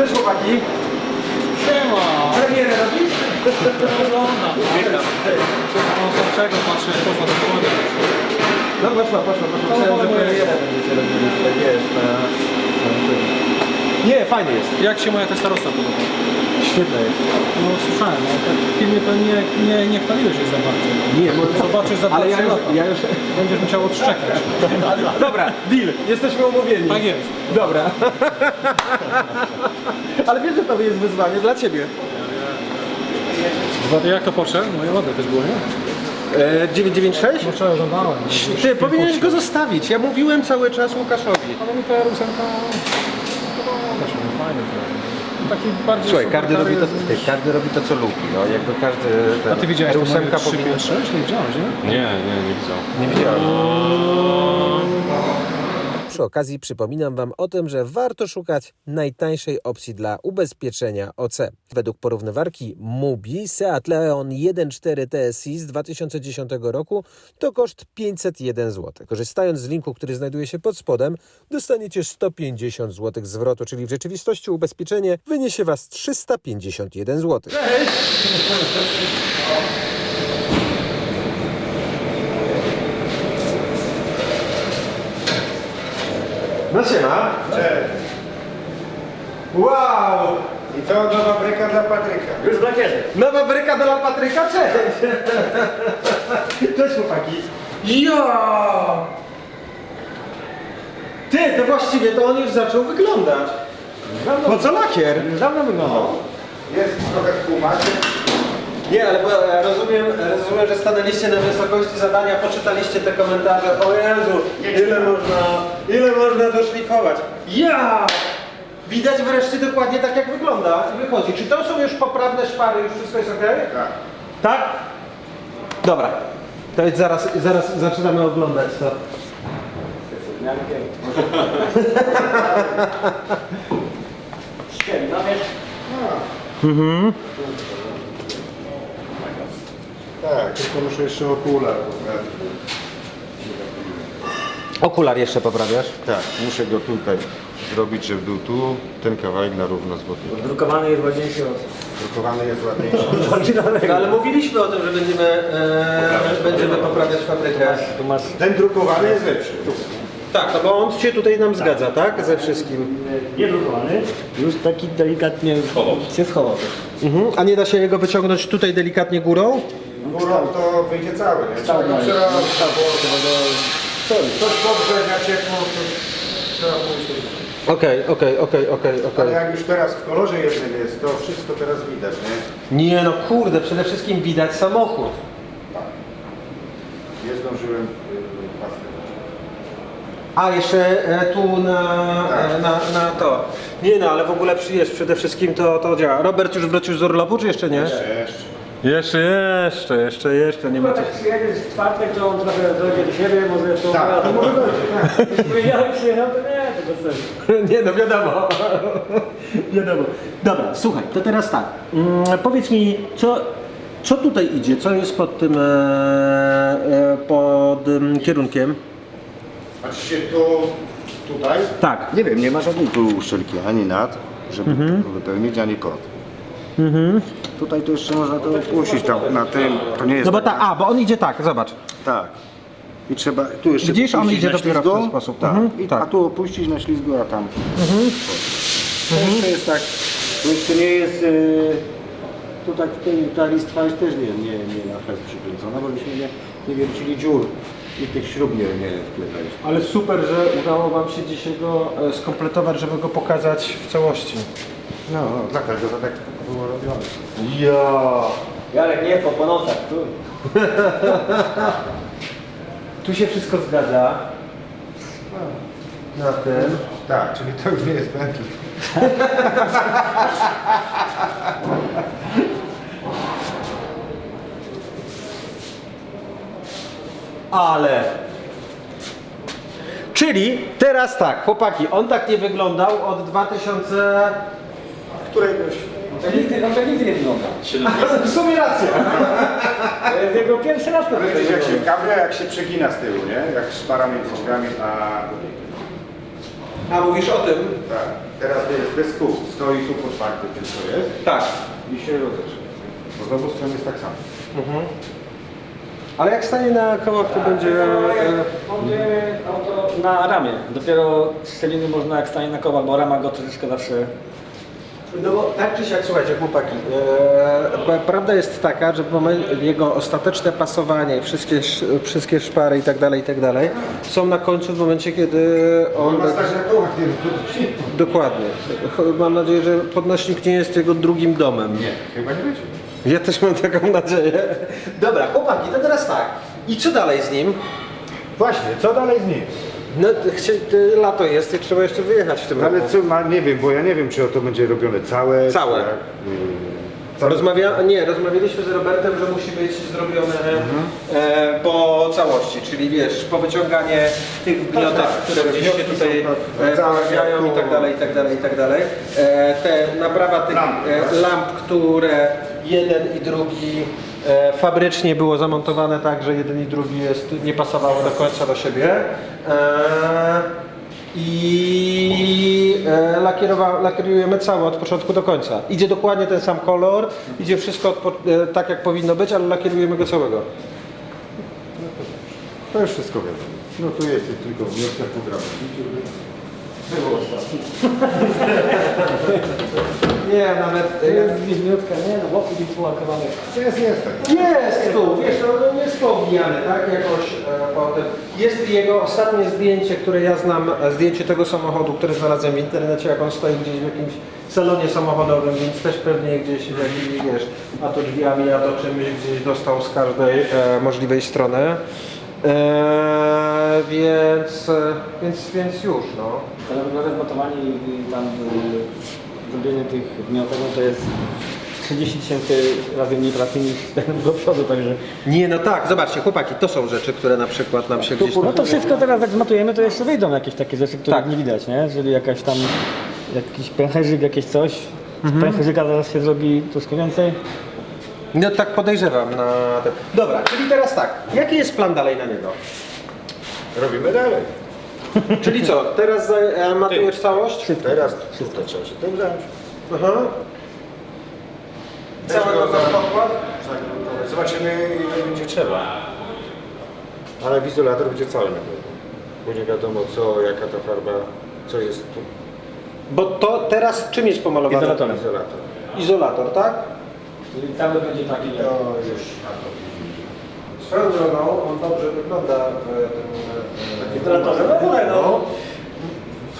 Cześć chłopaki. Siema! Premierę robisz? Oglądam. Witam. Czego patrzę, poza dokładnie. No poszła, poszła, poszła. Myślałem, że premierę będziecie robili na... na tym. Nie, fajny jest. Jak się moja testarosta podoba? Świetny jest. No słyszałem, ale tak w filmie to nie, nie, nie chwaliłeś się za bardzo. Nie, bo... Zobaczysz za Ale 20 ja już, lata. ja już... Będziesz musiał odszczekać. Dobra, deal. Jesteśmy umówieni. Tak jest. Dobra. Ale wiesz, że to jest wyzwanie dla ciebie. Jak to Porsche? Moje ładne też było, nie? E, 996? Porsche oglądałem. Ty, powinieneś go zostawić. Ja mówiłem cały czas Łukaszowi. Ale mi ta ósemka no fajny to. Taki bardziej Słuchaj, super każdy robi, to, jest ty, każdy robi to, co lubi. No, jakby każdy... Ten, A ty widziałeś to moje R8 powinien... 356? Nie widziałeś, nie? Nie, nie, nie widziałem. Nie widziałem. Przy okazji przypominam Wam o tym, że warto szukać najtańszej opcji dla ubezpieczenia OC. Według porównywarki MUBI Seat Leon 1.4 TSI z 2010 roku to koszt 501 zł. Korzystając z linku, który znajduje się pod spodem, dostaniecie 150 zł zwrotu, czyli w rzeczywistości ubezpieczenie wyniesie Was 351 zł. No siema. Cześć. Wow! I to nowa bryka dla Patryka. Już w lakierze. Nowa bryka dla Patryka, cześć! Cześć chłopaki. Ja! Ty, to właściwie to on już zaczął wyglądać. Po co lakier? Dawno wyglądał. Jest trochę w tłumacie. Nie, ale bo, ja rozumiem, rozumiem, że stanęliście na wysokości zadania, poczytaliście te komentarze. O Jezu, ile można, ile można doszlifować. Ja! Widać wreszcie dokładnie tak, jak wygląda i wychodzi. Czy to są już poprawne szpary, już wszystko jest ok? Tak. Tak? Dobra. To jest zaraz, zaraz zaczynamy oglądać to. Tak, tylko muszę jeszcze okular poprawić. Okular jeszcze poprawiasz? Tak, muszę go tutaj zrobić, żeby był tu, ten kawałek na równo z. Drukowany jest ładniejszy od Drukowany jest ładniejszy. oryginalnego. ale mówiliśmy o tym, że będziemy, e, będziemy poprawiać fabrykę. Tu masz Ten drukowany jest lepszy. Tak, no bo on się tutaj nam zgadza, tak? Ze wszystkim. nie drukowany, już taki delikatnie się schował. Mhm. A nie da się jego wyciągnąć tutaj delikatnie górą? Górą to wyjdzie cały, nie? Trzeba go przerabiać, bo coś podgrzewia ciepło, coś trzeba pójść. Okej, okej, okej, okej, Ale okej. jak już teraz w kolorze jednym jest, to wszystko teraz widać, nie? Nie no kurde, przede wszystkim widać samochód. Nie zdążyłem y, paskę A jeszcze e, tu na, e, na, na to. Nie no, ale w ogóle przyjeżdż, przede wszystkim to, to działa. Robert już wrócił z urlopu, czy jeszcze nie? Jeszcze, jeszcze. Jeszcze, jeszcze, jeszcze, jeszcze, nie No tak przyjedzie w czwartek, to on trochę dojdzie do siebie, może to... Tak, to może dojdzie, Jeśli powiedziałem przyjechał, to nie, to bez sensu. Nie no, wiadomo. wiadomo. Dobra, słuchaj, to teraz tak. Mm, powiedz mi, co, co tutaj idzie? Co jest pod tym, e, e, pod em, kierunkiem? Patrzcie tu, tutaj. Tak. Nie wiem, nie ma żadnej tu uszczelki ani nad, żeby to wypełnić, ani kod. Tutaj to jeszcze można to puścić tam na tym, to nie jest No bo tak, ta, a, bo on idzie tak, zobacz. tak. I trzeba tu jeszcze Widzisz, on idzie na dopiero w ślizgu. ten sposób. Tak. Mhm, I, tak. A tu opuścić na ślizgu, a tam. To jeszcze jest tak, to jeszcze nie jest, yy, tu tak ta listwa jest też nie, nie, nie na fest przykręcona, bo myśmy nie, nie wiercili dziur i tych śrub nie, nie wklepaliśmy. Ale super, że udało Wam się dzisiaj go e, skompletować, żeby go pokazać w całości. No, no dlatego to tak było robione. Ja. Jarek, nie, po, po nocach, tu. Tu się wszystko zgadza. Na tym. Tak, czyli to już nie jest Bentley. Ale. Czyli teraz tak, chłopaki, on tak nie wyglądał od 2000. Któregoś To nigdy, on to nigdy nie wygląda. W sumie racja. To jest jego pierwszy raz to Widzisz jak się kabla jak się przegina z tyłu, nie? Jak szpara między drzwiami a... A mówisz o tym? Tak, teraz jest jest bez kół. Stoi tu otwarty tylko jest Tak. i się rozeszło. Bo z obu stron jest tak samo. Ale jak stanie na kołach, to będzie... E, Montujemy auto na ramie. Dopiero strzeliny można jak stanie na kołach, bo rama go troszeczkę zawsze... No bo tak czy siak, słuchajcie chłopaki, e, prawda jest taka, że w momencie jego ostateczne pasowanie, i wszystkie, sz- wszystkie szpary i tak dalej, i tak dalej, są na końcu w momencie, kiedy on... On ma stać na kołach, nie no to Dokładnie. Mam nadzieję, że podnośnik nie jest jego drugim domem. Nie, chyba nie będzie. Ja też mam taką nadzieję. Dobra, chłopaki, to teraz tak. I co dalej z nim? Właśnie, co dalej z nim? No, lato jest i trzeba jeszcze wyjechać w tym roku. Ale co ma, nie wiem, bo ja nie wiem, czy to będzie robione całe. Całe. czy jak, y, Rozmawia... Nie, rozmawialiśmy z Robertem, że musi być zrobione e, po całości, czyli wiesz, po wyciąganie tych gniotek, tak, które te gdzieś się tutaj są tak, e, całe pojawiają i tak dalej, i tak dalej, i tak dalej. E, te, naprawa tych Lamp, e, tak? lamp, które jeden i drugi e, fabrycznie było zamontowane tak, że jeden i drugi jest, nie pasowało do końca do siebie. E, i e, lakierowa, lakierujemy całe od początku do końca. Idzie dokładnie ten sam kolor, idzie wszystko e, tak jak powinno być, ale lakierujemy go całego. To już wszystko wiadomo. No tu jest tylko wnioska po Było Nie, nawet... Jest wieźmiutka, nie? No boku gdzieś połakowany. Jest, jest tak. Jest tu, wiesz, no, no jest poobijany, tak, jakoś e, potem. Jest jego ostatnie zdjęcie, które ja znam, e, zdjęcie tego samochodu, które znalazłem w internecie, jak on stoi gdzieś w jakimś salonie samochodowym, więc też pewnie gdzieś w jakimś, wiesz, a to drzwiami, a to czymś gdzieś dostał z każdej e, możliwej strony. E, więc, więc, więc już, no. Rozmontowanie i i tam y, zrobienie tych gniotek, no to jest 30 tysięcy razy mniej pracy niż ten do przodu, także... Nie, no tak, zobaczcie, chłopaki, to są rzeczy, które na przykład nam się gdzieś... No to wszystko teraz jak zmatujemy, to jeszcze wyjdą jakieś takie rzeczy, które Tak. nie widać, nie? Jeżeli jakaś tam, jakiś pęcherzyk, jakieś coś, z pęcherzyka zaraz się zrobi troszkę więcej. No tak podejrzewam na ten. Dobra, czyli teraz tak. Jaki jest plan dalej na niego? Robimy dalej. Czyli co, teraz e, matujesz całość? Teraz tutaj trzeba się tym zająć. Aha. Całego za podkład? Zobaczymy ile będzie trzeba. Ale wizolator będzie cały na pewno. Bo nie wiadomo co, jaka ta farba, co jest tu. Bo to teraz czym jest pomalowane? Izolator. Izolator, tak? Czyli cały będzie taki. To już na to. Swoją drogą, on dobrze wygląda w tym... e, Izolatorze, no tutaj no.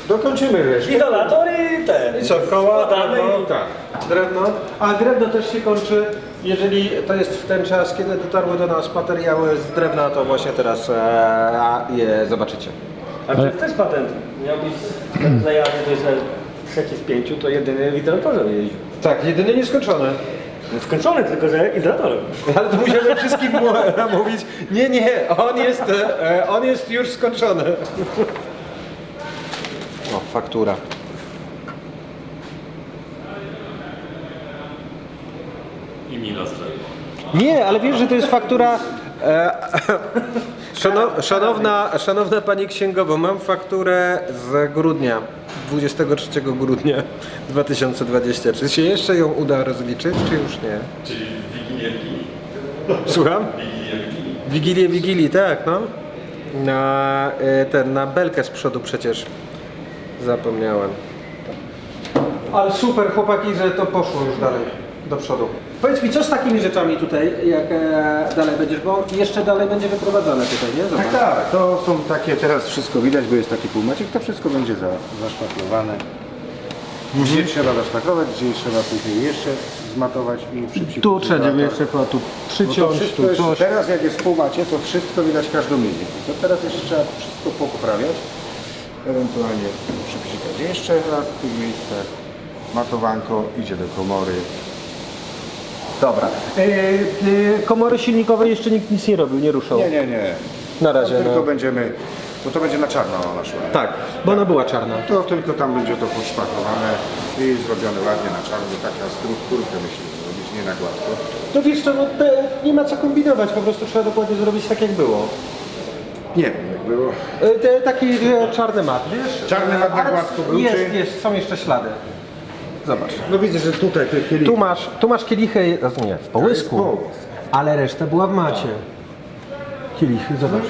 Dokończymy resztę. Izolator i ten. I co, koła, Składamy drewno? i- Tak. Drewno. A drewno też się kończy, jeżeli to jest w ten czas, kiedy dotarły do nas materiały z drewna, to właśnie teraz e, je zobaczycie. A to jest też patent. Miałbyś zajazdy, to jest trzeci z pięciu, to jedyny w izolatorze jeździł. Tak, jedyny nieskończony. Skończony, tylko że izolatorem. Ale to musiałem wszystkim mu- mówić, nie, nie, on jest, e, on jest już skończony. O, faktura. I Milo z Nie, ale wiesz, że to jest faktura... E, szano, szanowna, szanowna Pani Księgowo, mam fakturę z grudnia, 23 grudnia 2020. Czy się jeszcze ją uda rozliczyć, czy już nie? Czyli Wigilię Wigilii. Słucham? Wigilię Wigilii. Wigilię Wigilii, tak, no. Na e, ten, na belkę z przodu przecież. Zapomniałem. Ale super chłopaki, że to poszło już dalej, do przodu. Powiedz mi, co z takimi rzeczami tutaj, jak e, dalej będziesz, bo jeszcze dalej będzie wyprowadzane tutaj, nie? Zobacz. Tak, tak. To są takie, teraz wszystko widać, bo jest taki półmaciek, to wszystko będzie za, zaszpaklowane. Gdzie trzeba zaszpaklować, gdzie trzeba później jeszcze zmatować i przyciąć. Tu trzeba jeszcze chyba tu No to przyciąć, wszystko tu jest, coś. teraz jak jest w półmacie, to wszystko widać każdą milimetrę. To teraz jeszcze trzeba wszystko poprawiać. Ewentualnie przypsikać jeszcze raz w tych miejscach. Matowanko idzie do komory. Dobra. E, e, komory silnikowe jeszcze nikt nic nie robił, nie ruszał. Nie, nie, nie. Na razie, Tam tylko no. będziemy, bo to będzie na czarno ona szła. Tak, bo ona była czarna. To tylko tam będzie to podszpakowane i zrobione ładnie na czarno, taka strukturkę myślę zrobić, nie na gładko. No wiesz co, no, te, nie ma co kombinować, po prostu trzeba dokładnie zrobić tak jak było. Nie wiem jak było. E, Te, taki czarny mat, wiesz? Czarny mat na gładko był, Jest, czy- jest, są jeszcze ślady. Zobacz. No widzę, że tutaj te kielichy. Tu masz, tu masz kielichy, no nie, w połysku, połysk. ale reszta była w macie. Kielichy, zobacz.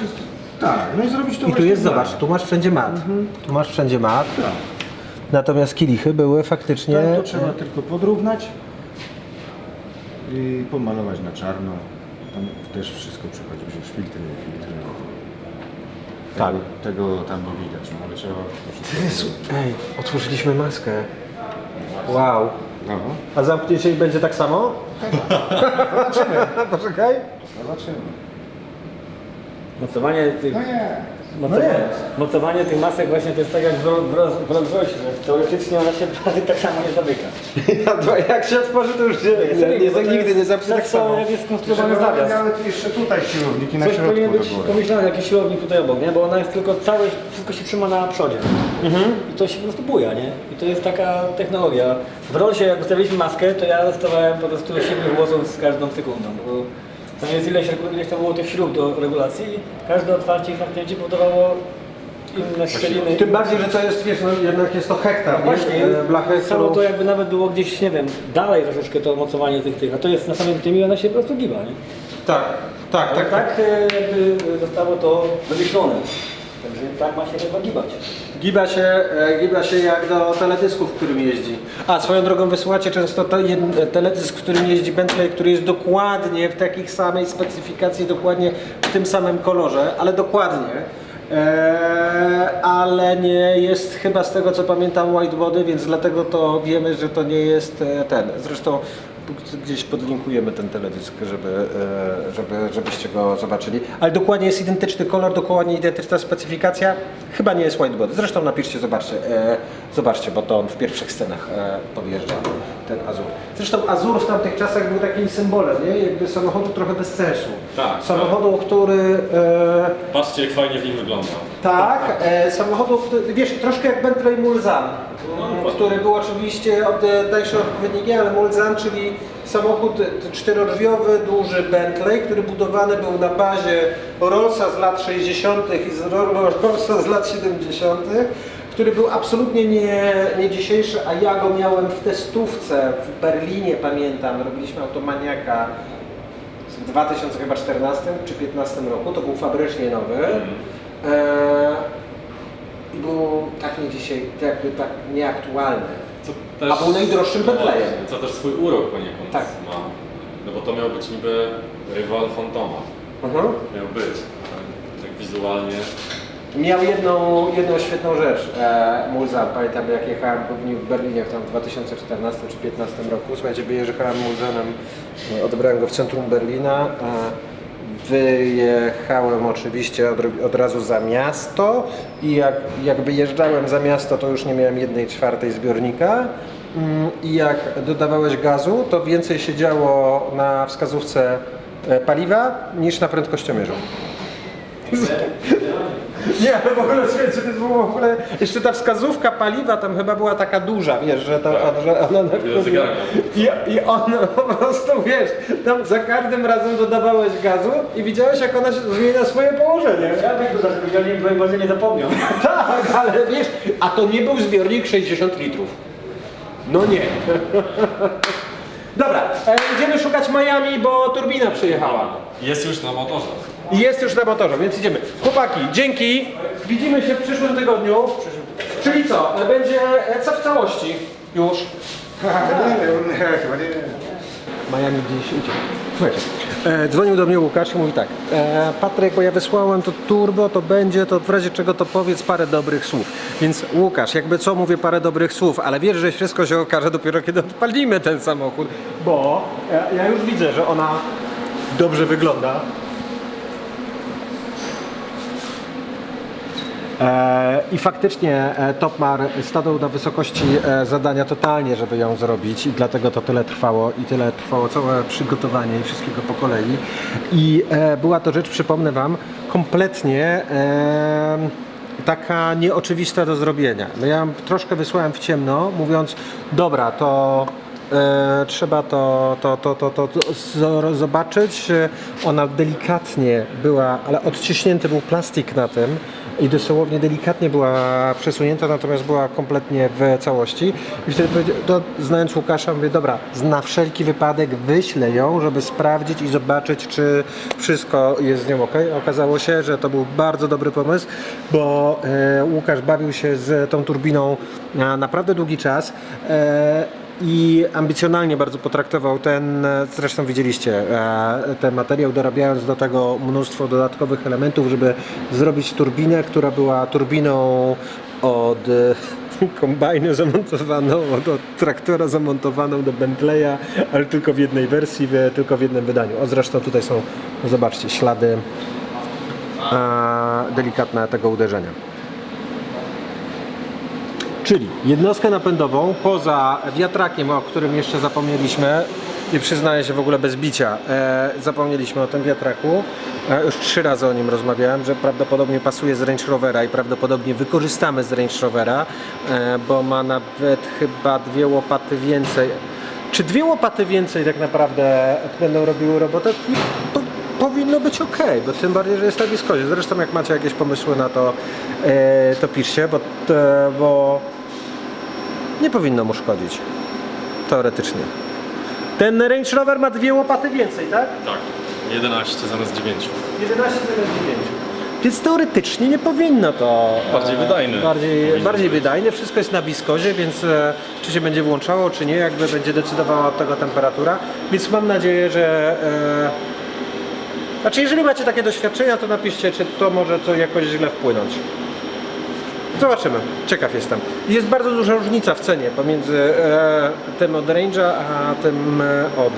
Tak, no i zrobić to I tu właśnie jest, zobacz, tu masz wszędzie mat. Tu masz wszędzie mat. Tak. Natomiast kielichy były faktycznie... Tam to trzeba tylko podrównać i pomalować na czarno. Tam też wszystko przychodzi, przecież filtry, filtry. Tak. Tego, tego tam nie widać, no ale trzeba to wszystko... Jezu, ej, otworzyliśmy maskę. Wow. No, A zamkniecie i będzie tak samo? Zobaczymy. Poczekaj. zobaczymy. Mocowanie tych, No nie. Mocowanie, mocowanie tych masek właśnie to jest tak jak w, Ro- w, w Rolls Royce, że teoretycznie ona się prawie tak samo nie zamyka. Jak się otworzy, to już nie, nie, nie, to nigdy jest nie zamknie tak to, samo. jak jest skonstruowany Żeby zawias. nawet jeszcze tutaj siłowniki na Coś powinien środku być do góry. pomyślane, jakiś siłownik tutaj obok, nie? Bo ona jest tylko całe, wszystko się trzyma na przodzie. I to się po prostu buja, nie? I to jest taka technologia. W Rollsie jak ustawiliśmy maskę, to ja dostawałem po prostu siedmiu głosów z każdą sekundą. Bo tam jest ileś, ileś tam było tych śrub do regulacji i każde otwarcie i zamknięcie powodowało inne szczeliny. Tym bardziej, że to jest, wiesz, no, jednak jest to hektar, nie? Właśnie, E, blachy, samo którą... to jakby nawet było gdzieś, nie wiem, dalej troszeczkę to mocowanie tych tych, a to jest na samym tym i ona się po prostu giba, nie? Tak, tak, Tak, tak, tak. tak jakby zostało to wymyślone. Także tak ma się chyba gibać. Giba się, e, giba się jak do teledysku, w którym jeździ. A, swoją drogą wysyłacie często to jed- teledysk, w którym jeździ Bentley, który jest dokładnie w takich samej specyfikacji, dokładnie w tym samym kolorze, ale dokładnie. E, ale nie jest chyba z tego co pamiętam whitebody, więc dlatego to wiemy, że to nie jest e, ten. Zresztą gdzieś podlinkujemy ten teledysk, żeby, e, żeby, żebyście go zobaczyli. Ale dokładnie jest identyczny kolor, dokładnie identyczna specyfikacja. Chyba nie jest whitebody. Zresztą napiszcie, zobaczcie, e, zobaczcie, bo to on w pierwszych scenach e, podjeżdża, ten Azur. Zresztą Azur w tamtych czasach był takim symbolem, nie? Jakby samochodu trochę bez sensu. Tak, Samochodu, który... E, Patrzcie jak fajnie w nim wygląda. Tak, e, samochodu, który, wiesz, troszkę jak Bentley Mulzan, który był oczywiście oddajszy odpowiednik, ale Mulzan, czyli samochód czterodrzwiowy, duży Bentley, który budowany był na bazie Rollsa z lat 60. i Rollsa z lat 70., który był absolutnie nie, nie dzisiejszy, a ja go miałem w testówce w Berlinie, pamiętam, robiliśmy automaniaka w 2014 czy 2015 roku, to był fabrycznie nowy. Eee, I był tak nie dzisiaj, jakby tak nieaktualny. Co A był najdroższym Bentleyem. Co też swój urok poniekąd Tak. ma. No bo to miał być niby rywal Fantoma. Mhm. Miał być. Tak wizualnie. Miał jedną, jedną świetną rzecz, e, Mulzan. Pamiętam jak jechałem po dniu w Berlinie w tam 2014 czy 2015 roku. Słuchajcie, wyjechałem Mulzanem, e, odebrałem go w centrum Berlina. E, wyjechałem oczywiście od, od razu za miasto i jak, jak wyjeżdżałem za miasto, to już nie miałem jednej czwartej zbiornika. Mm, I jak dodawałeś gazu, to więcej się działo na wskazówce e, paliwa niż na prędkościomierzu. Nie, ale w ogóle słuchajcie, to jest w ogóle, jeszcze ta wskazówka paliwa tam chyba była taka duża, wiesz, że, to, że ona na. I, I on po prostu, wiesz, tam za każdym razem dodawałeś gazu i widziałeś jak ona się zmienia swoje położenie. Ja bym to żeby ja nie, broń Boże, nie zapomniał. Tak, ale wiesz, a to nie był zbiornik 60 litrów. No nie. Dobra, e, idziemy szukać Miami, bo turbina przyjechała. Jest już na motorze. I jest już na motorze, więc idziemy. Chłopaki, dzięki. Widzimy się w przyszłym tygodniu. Czyli co? Będzie e, co w całości już. Miami gdzieś idzie. Słuchajcie, e, dzwonił do mnie Łukasz i mówi tak, e, Patryk, bo ja wysłałem to turbo, to będzie, to w razie czego to powiedz parę dobrych słów. Więc Łukasz, jakby co mówię parę dobrych słów, ale wiesz, że wszystko się okaże dopiero kiedy odpalimy ten samochód. Bo ja, ja już widzę, że ona dobrze wygląda. I faktycznie e, Topmar stanął na wysokości e, zadania totalnie, żeby ją zrobić i dlatego to tyle trwało i tyle trwało całe przygotowanie i wszystkiego po kolei. I e, była to rzecz, przypomnę Wam, kompletnie e, taka nieoczywista do zrobienia. No ja troszkę wysłałem w ciemno, mówiąc, dobra, to E, trzeba to, to, to, to, to, to zo- zobaczyć. E, Ona delikatnie była, ale odciśnięty był plastik na tym i dosłownie delikatnie była przesunięta, natomiast była kompletnie w całości. I wtedy to, znając Łukasza, mówię, dobra, na wszelki wypadek wyślę ją, żeby sprawdzić i zobaczyć, czy wszystko jest z nią ok. Okazało się, że to był bardzo dobry pomysł, bo e, Łukasz bawił się z tą turbiną e, naprawdę długi czas. E, i ambicjonalnie bardzo potraktował ten, zresztą widzieliście, e, ten materiał, dorabiając do tego mnóstwo dodatkowych elementów, żeby zrobić turbinę, która była turbiną od e, kombajnu zamontowaną, od, od traktora zamontowaną do Bentleya, ale tylko w jednej wersji, w, tylko w jednym wydaniu. O zresztą tutaj są, zobaczcie, ślady e, delikatne tego uderzenia. Czyli jednostkę napędową poza wiatrakiem, o którym jeszcze zapomnieliśmy i przyznaję się w ogóle bez bicia, e, zapomnieliśmy o tym wiatraku. E, już trzy razy o nim rozmawiałem, że prawdopodobnie pasuje z Range i prawdopodobnie wykorzystamy z Range e, bo ma nawet chyba dwie łopaty więcej. Czy dwie łopaty więcej tak naprawdę będą robiły robotę? To powinno być ok, bo tym bardziej, że jest na wiskozie. Zresztą jak macie jakieś pomysły na to, e, to piszcie, bo, te, bo nie powinno mu szkodzić. Teoretycznie. Ten Range Rover ma dwie łopaty więcej, tak? Tak, 11 zamiast 9. 11 zamiast 9. Więc teoretycznie nie powinno to. Bardziej e, wydajne. Bardziej, Powinno bardziej być. Wszystko jest na wiskozie, więc e, czy się będzie włączało, czy nie, jakby będzie decydowała od tego temperatura. Więc mam nadzieję, że. E, znaczy, jeżeli macie takie doświadczenia, to napiszcie, czy to może to jakoś źle wpłynąć. Zobaczymy. Ciekaw jestem. Jest bardzo duża różnica w cenie pomiędzy e, tym od Range'a, a tym e, od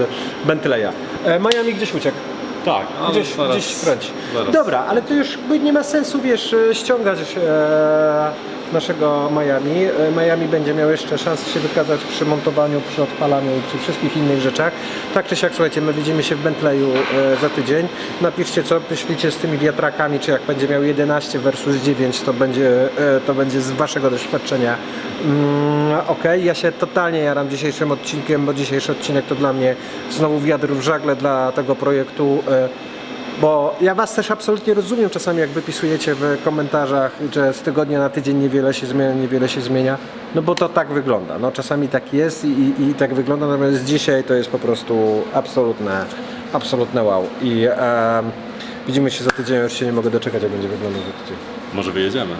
Bentleya. E, Miami gdzieś uciekł. Tak, ale Gdzieś, zaraz, gdzieś wkręci. zaraz. Dobra, ale to już nie ma sensu, wiesz, e, ściągać e, naszego Miami. E, Miami będzie miał jeszcze szansę się wykazać przy montowaniu, przy odpalaniu i przy wszystkich innych rzeczach. Tak czy siak, słuchajcie, my widzimy się w Bentleyu e, za tydzień. Napiszcie, co myślicie z tymi wiatrakami, czy jak będzie miał 11 versus 9, to będzie, e, to będzie z waszego doświadczenia Mm, Okej, ja się totalnie jaram dzisiejszym odcinkiem, bo dzisiejszy odcinek to dla mnie znowu wiatr w żagle dla tego projektu. E, Bo ja Was też absolutnie rozumiem czasami, jak wypisujecie w komentarzach, że z tygodnia na tydzień niewiele się zmienia, niewiele się zmienia. No bo to tak wygląda. No czasami tak jest i, i, i tak wygląda, natomiast dzisiaj to jest po prostu absolutne, absolutne wow. I em, widzimy się za tydzień, już się nie mogę doczekać, jak będzie wyglądał za tydzień. Może wyjedziemy.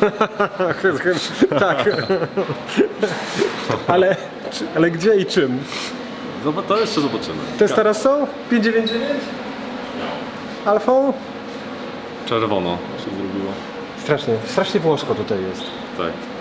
tak. ale, ale gdzie i czym? Zobacz, to jeszcze zobaczymy. Te teraz są? 599? Alfą? Czerwono się zrobiło. Strasznie, strasznie włosko tutaj jest. Tak.